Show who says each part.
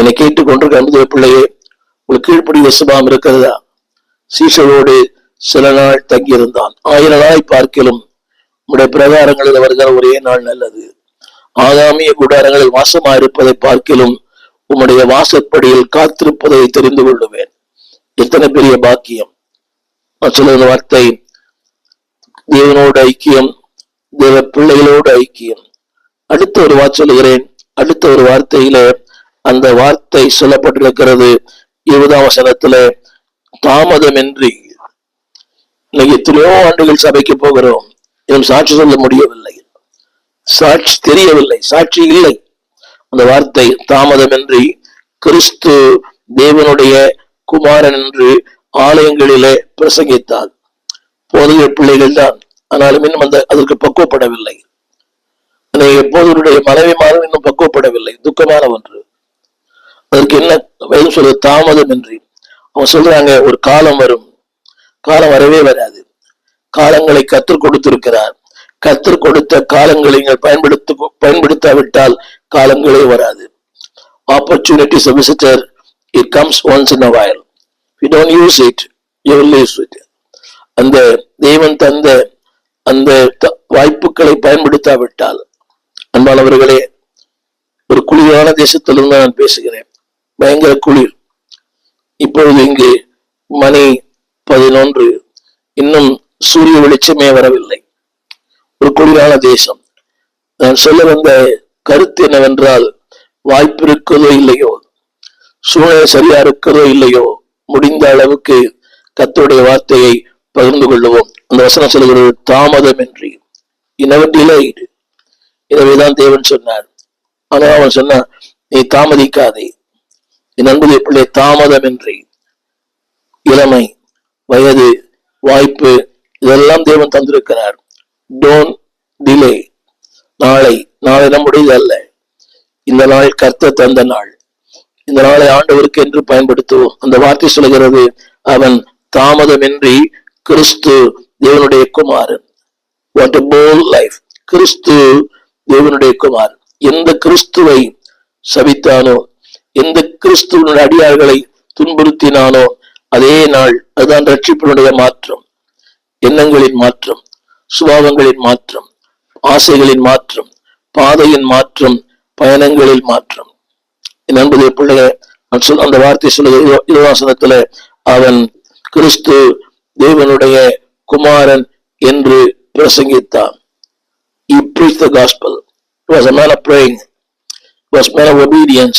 Speaker 1: என்னை கேட்டுக்கொண்டிருக்க அன்புதே பிள்ளையே உங்களுக்கு கீழ்ப்படி சுபாவம் இருக்கிறதா? சீஷரோடு சில நாள் தங்கியிருந்தான். ஆயிரம் நாள் பார்க்கலும் உடைய பிரகாரங்களில் வருகிற ஒரே நாள் நல்லது. ஆகாமிய கூடாரங்களில் வாசமா இருப்பதை பார்க்கலும் உம்முடைய வாசப்படியில் காத்திருப்பதை தெரிந்து கொள்ளுவேன். எத்தனை பெரிய பாக்கியம். நான் சொல்லுகிற வார்த்தை தேவனோடு ஐக்கியம் தேவ பிள்ளைகளோடு ஐக்கியம். அடுத்த ஒரு வார்த்தை சொல்லுகிறேன். அடுத்த ஒரு வார்த்தையில அந்த வார்த்தை சொல்லப்பட்டிருக்கிறது. இருபதாம் வசனத்துல தாமதமின்றி இன்னைக்கு எத்தனையோ ஆண்டுகள் சபைக்கு போகிறோம். இன்னும் சாட்சி சொல்ல முடியவில்லை. சாட்சி தெரியவில்லை. சாட்சி இல்லை. அந்த வார்த்தை தாமதமின்றி கிறிஸ்து தேவனுடைய குமாரன் என்று ஆலயங்களிலே பிரசங்கித்தார். போதைய பிள்ளைகள் தான். ஆனாலும் இன்னும் அந்த அதற்கு பக்குவப்படவில்லை. எப்போதருடைய மனைவிமாரும் இன்னும் பக்குவப்படவில்லை. துக்கமான ஒன்று அதற்கு என்ன வேதம் சொல்றது தாமதம் என்று அவங்க சொல்றாங்க ஒரு காலம் வரும். காலம் வரவே வராது. காலங்களை கற்றுக் கொடுத்திருக்கிறார். கற்றுக் கொடுத்த காலங்களை நீங்கள் பயன்படுத்த பயன்படுத்தாவிட்டால் காலங்களே வராது. Opportunities visitor it comes once in a while you don't use it you use it அந்த தெய்வன் தந்த அந்த த- வாய்ப்புகளை பயன்படுத்தாவிட்டால் அன்பானவர்களே ஒரு குளிரான தேசத்திலிருந்து நான் பேசுகிறேன். பயங்கர குளிர். இப்பொழுது இங்கு மணி பதினொன்று. இன்னும் சூரிய வெளிச்சமே வரவில்லை. ஒரு குளிரான தேசம். நான் சொல்ல வந்த கருத்து என்னவென்றால் வாய்ப்பு இருக்கிறதோ இல்லையோ சூழ்நிலை சரியா இருக்கிறதோ இல்லையோ முடிந்த அளவுக்கு கத்தோடைய வார்த்தையை பகிர்ந்து கொள்ளுவோம். அந்த வசனம் சொல்கிறது தாமதமின்றி. இனவர் டிலைடு எனவேதான் தேவன் சொன்னார். ஆனால் அவன் சொன்னான் நீ தாமதிக்காதே. என் அன்புடைய பிள்ளை தாமதமின்றி இளமை வயது வாய்ப்பு இதெல்லாம் தேவன் தந்திருக்கிறார். டோன்ட் டிலே நாளை நாளை நம்முடையது அல்ல. இந்த நாள் கர்த்த தந்த நாள். இந்த நாளை ஆண்டவருக்கு என்று பயன்படுத்துவோம். அந்த வார்த்தை சொல்கிறது அவன் தாமதமின்றி கிறிஸ்து தேவனுடைய குமாரன் வாட் a லைஃப் கிறிஸ்து தேவனுடைய குமார். எந்த கிறிஸ்துவை சபித்தானோ எந்த கிறிஸ்துவனுடைய அடியார்களை துன்புறுத்தினானோ அதே நாள் அதுதான் ரட்சிப்பினுடைய மாற்றம். எண்ணங்களின் மாற்றம் சுபாவங்களின் மாற்றம் ஆசைகளின் மாற்றம் பாதையின் மாற்றம் பயணங்களில் மாற்றம். என் அன்புடைய பிள்ளைய நான் அந்த வார்த்தை சொல்லுகிற இலவாசனத்துல அவன் கிறிஸ்து தேவனுடைய குமாரன் என்று பிரசங்கித்தான். He preached the gospel. He was a man of praying. He was a man of obedience.